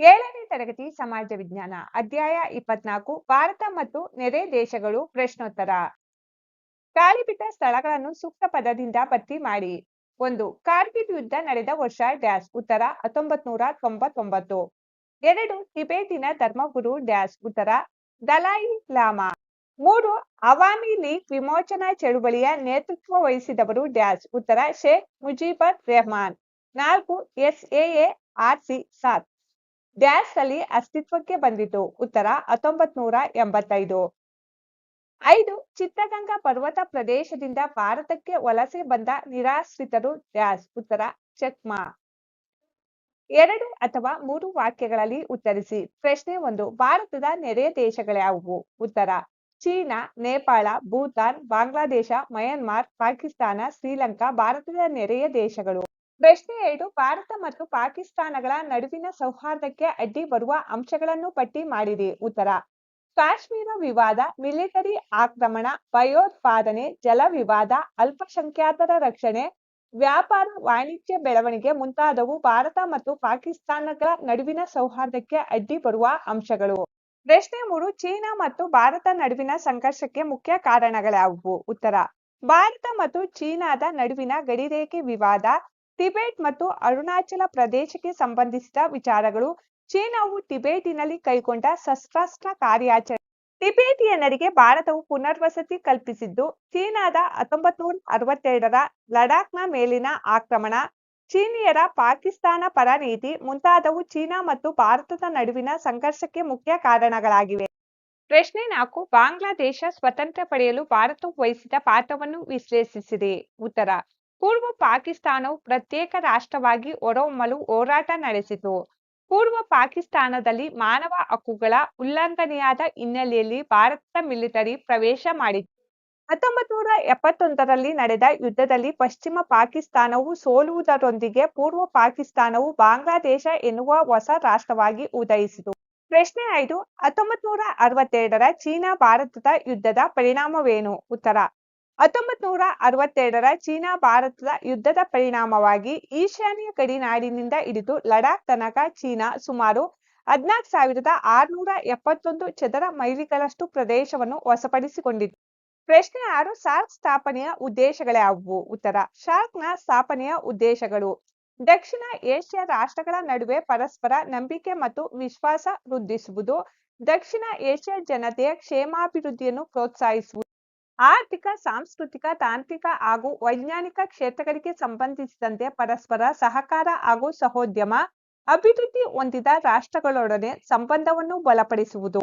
ಏಳನೇ ತರಗತಿ ಸಮಾಜ ವಿಜ್ಞಾನ, ಅಧ್ಯಾಯ ಇಪ್ಪತ್ನಾಲ್ಕು, ಭಾರತ ಮತ್ತು ನೆರೆ ದೇಶಗಳು ಪ್ರಶ್ನೋತ್ತರ. ಗಾಳಿಬಿಟ್ಟ ಸ್ಥಳಗಳನ್ನು ಸೂಕ್ತ ಪದದಿಂದ ಭರ್ತಿ ಮಾಡಿ. ಒಂದು, ಕಾರ್ಗಿಲ್ ಯುದ್ಧ ನಡೆದ ವರ್ಷ ಡ್ಯಾಶ್ ಉತ್ತರ ಹತ್ತೊಂಬತ್ ನೂರ ತೊಂಬತ್ತೊಂಬತ್ತು. ಎರಡು, ಟಿಬೇಟಿನ ಧರ್ಮಗುರು ಡ್ಯಾಶ್ ಉತ್ತರ ದಲಾಯಿ ಲಾಮಾ. ಮೂರು, ಅವಾಮಿ ಲೀಗ್ ವಿಮೋಚನಾ ಚಳುವಳಿಯ ನೇತೃತ್ವ ವಹಿಸಿದವರು ಡ್ಯಾಶ್ ಉತ್ತರ ಶೇಖ್ ಮುಜೀಬರ್ ರೆಹಮಾನ್. ನಾಲ್ಕು, ಎಸ್ಎಎ, ಆರ್ಸಿ ಸಾತ್ ಡ್ಯಾಶ್ ಅಲ್ಲಿ ಅಸ್ತಿತ್ವಕ್ಕೆ ಬಂದಿತು. ಉತ್ತರ ಹತ್ತೊಂಬತ್ ನೂರ ಎಂಬತ್ತೈದು. ಐದು ಚಿತ್ರಗಂಗಾ ಪರ್ವತ ಪ್ರದೇಶದಿಂದ ಭಾರತಕ್ಕೆ ವಲಸೆ ಬಂದ ನಿರಾಶ್ರಿತರು ಡ್ಯಾಶ್ ಉತ್ತರ ಚಕ್ಮಾ ಎರಡು ಅಥವಾ ಮೂರು ವಾಕ್ಯಗಳಲ್ಲಿ ಉತ್ತರಿಸಿ. ಪ್ರಶ್ನೆ ಒಂದು, ಭಾರತದ ನೆರೆಯ ದೇಶಗಳ್ಯಾವುವು ಉತ್ತರ, ಚೀನಾ, ನೇಪಾಳ, ಭೂತಾನ್, ಬಾಂಗ್ಲಾದೇಶ, ಮಯನ್ಮಾರ್, ಪಾಕಿಸ್ತಾನ, ಶ್ರೀಲಂಕಾ, ಭಾರತದ ನೆರೆಯ ದೇಶಗಳು. ಪ್ರಶ್ನೆ ಎರಡು, ಭಾರತ ಮತ್ತು ಪಾಕಿಸ್ತಾನಗಳ ನಡುವಿನ ಸೌಹಾರ್ದಕ್ಕೆ ಅಡ್ಡಿ ಬರುವ ಅಂಶಗಳನ್ನು ಪಟ್ಟಿ ಮಾಡಿರಿ ಉತ್ತರ, ಕಾಶ್ಮೀರ ವಿವಾದ, ಮಿಲಿಟರಿ ಆಕ್ರಮಣ, ಭಯೋತ್ಪಾದನೆ, ಜಲ ವಿವಾದ, ಅಲ್ಪಸಂಖ್ಯಾತರ ರಕ್ಷಣೆ, ವ್ಯಾಪಾರ ವಾಣಿಜ್ಯ ಬೆಳವಣಿಗೆ ಮುಂತಾದವು ಭಾರತ ಮತ್ತು ಪಾಕಿಸ್ತಾನಗಳ ನಡುವಿನ ಸೌಹಾರ್ದಕ್ಕೆ ಅಡ್ಡಿ ಬರುವ ಅಂಶಗಳು. ಪ್ರಶ್ನೆ ಮೂರು, ಚೀನಾ ಮತ್ತು ಭಾರತ ನಡುವಿನ ಸಂಘರ್ಷಕ್ಕೆ ಮುಖ್ಯ ಕಾರಣಗಳ್ಯಾವುವು ಉತ್ತರ, ಭಾರತ ಮತ್ತು ಚೀನಾದ ನಡುವಿನ ಗಡಿರೇಖೆ ವಿವಾದ ಟಿಬೆಟ್ ಮತ್ತು ಅರುಣಾಚಲ ಪ್ರದೇಶಕ್ಕೆ ಸಂಬಂಧಿಸಿದ ವಿಚಾರಗಳು ಚೀನಾವು ಟಿಬೆಟಿನಲ್ಲಿ ಕೈಗೊಂಡ ಸಶಸ್ತ್ರ ಕಾರ್ಯಾಚರಣೆ. ಟಿಬೆಟಿಯನ್ನರಿಗೆ ಭಾರತವು ಪುನರ್ವಸತಿ ಕಲ್ಪಿಸಿದ್ದು, ಚೀನಾದ ಹತ್ತೊಂಬತ್ ನೂರ ಅರವತ್ತೆರಡರ ಲಡಾಖ್ನ ಮೇಲಿನ ಆಕ್ರಮಣ, ಚೀನಿಯರ ಪಾಕಿಸ್ತಾನ ಪರ ನೀತಿ ಮುಂತಾದವು ಚೀನಾ ಮತ್ತು ಭಾರತದ ನಡುವಿನ ಸಂಘರ್ಷಕ್ಕೆ ಮುಖ್ಯ ಕಾರಣಗಳಾಗಿವೆ. ಪ್ರಶ್ನೆ ನಾಲ್ಕು, ಬಾಂಗ್ಲಾದೇಶ ಸ್ವತಂತ್ರ ಪಡೆಯಲು ಭಾರತವು ವಹಿಸಿದ ಪಾತ್ರವನ್ನು ವಿಶ್ಲೇಷಿಸಿದೆ. ಉತ್ತರ ಪೂರ್ವ ಪಾಕಿಸ್ತಾನವು ಪ್ರತ್ಯೇಕ ರಾಷ್ಟ್ರವಾಗಿ ಹೊರಹೊಮ್ಮಲು ಹೋರಾಟ ನಡೆಸಿತು. ಪೂರ್ವ ಪಾಕಿಸ್ತಾನದಲ್ಲಿ ಮಾನವ ಹಕ್ಕುಗಳ ಉಲ್ಲಂಘನೆಯಾದ ಹಿನ್ನೆಲೆಯಲ್ಲಿ ಭಾರತದ ಮಿಲಿಟರಿ ಪ್ರವೇಶ ಮಾಡಿತು ಹತ್ತೊಂಬತ್ ನೂರ ಎಪ್ಪತ್ತೊಂದರಲ್ಲಿ ನಡೆದ ಯುದ್ಧದಲ್ಲಿ ಪಶ್ಚಿಮ ಪಾಕಿಸ್ತಾನವು ಸೋಲುವುದರೊಂದಿಗೆ ಪೂರ್ವ ಪಾಕಿಸ್ತಾನವು ಬಾಂಗ್ಲಾದೇಶ ಎನ್ನುವ ಹೊಸ ರಾಷ್ಟ್ರವಾಗಿ ಉದಯಿಸಿತು. ಪ್ರಶ್ನೆ ಐದು ಹತ್ತೊಂಬತ್ ನೂರ ಅರವತ್ತೆರಡರ ಚೀನಾ ಭಾರತದ ಯುದ್ಧದ ಪರಿಣಾಮವೇನು? ಉತ್ತರ ಹತ್ತೊಂಬತ್ ನೂರ ಅರವತ್ತೆರಡರ ಚೀನಾ ಭಾರತದ ಯುದ್ಧದ ಪರಿಣಾಮವಾಗಿ ಈಶಾನ್ಯ ಗಡಿನಾಡಿನಿಂದ ಹಿಡಿದು ಲಡಾಖ್ ತನಕ ಚೀನಾ ಸುಮಾರು ಹದಿನಾಲ್ಕು ಸಾವಿರದ ಆರುನೂರ ಎಪ್ಪತ್ತೊಂದು ಚದರ ಮೈಲಿಗಳಷ್ಟು ಪ್ರದೇಶವನ್ನು ವಶಪಡಿಸಿಕೊಂಡಿತು ಪ್ರಶ್ನೆ ಆರು ಸಾರ್ಕ್ ಸ್ಥಾಪನೆಯ ಉದ್ದೇಶಗಳ್ಯಾವುವು ಉತ್ತರ, ಶಾರ್ಕ್ನ ಸ್ಥಾಪನೆಯ ಉದ್ದೇಶಗಳು. ದಕ್ಷಿಣ ಏಷ್ಯಾ ರಾಷ್ಟ್ರಗಳ ನಡುವೆ ಪರಸ್ಪರ ನಂಬಿಕೆ ಮತ್ತು ವಿಶ್ವಾಸ ವೃದ್ಧಿಸುವುದು, ದಕ್ಷಿಣ ಏಷ್ಯಾ ಜನತೆಯ ಕ್ಷೇಮಾಭಿವೃದ್ಧಿಯನ್ನು ಪ್ರೋತ್ಸಾಹಿಸುವುದು. ಆರ್ಥಿಕ, ಸಾಂಸ್ಕೃತಿಕ, ತಾಂತ್ರಿಕ ಹಾಗೂ ವೈಜ್ಞಾನಿಕ ಕ್ಷೇತ್ರಗಳಿಗೆ ಸಂಬಂಧಿಸಿದಂತೆ ಪರಸ್ಪರ ಸಹಕಾರ ಹಾಗೂ ಸಹೋದ್ಯಮ, ಅಭಿವೃದ್ಧಿ ಹೊಂದಿದ ರಾಷ್ಟ್ರಗಳೊಡನೆ ಸಂಬಂಧವನ್ನು ಬಲಪಡಿಸುವುದು.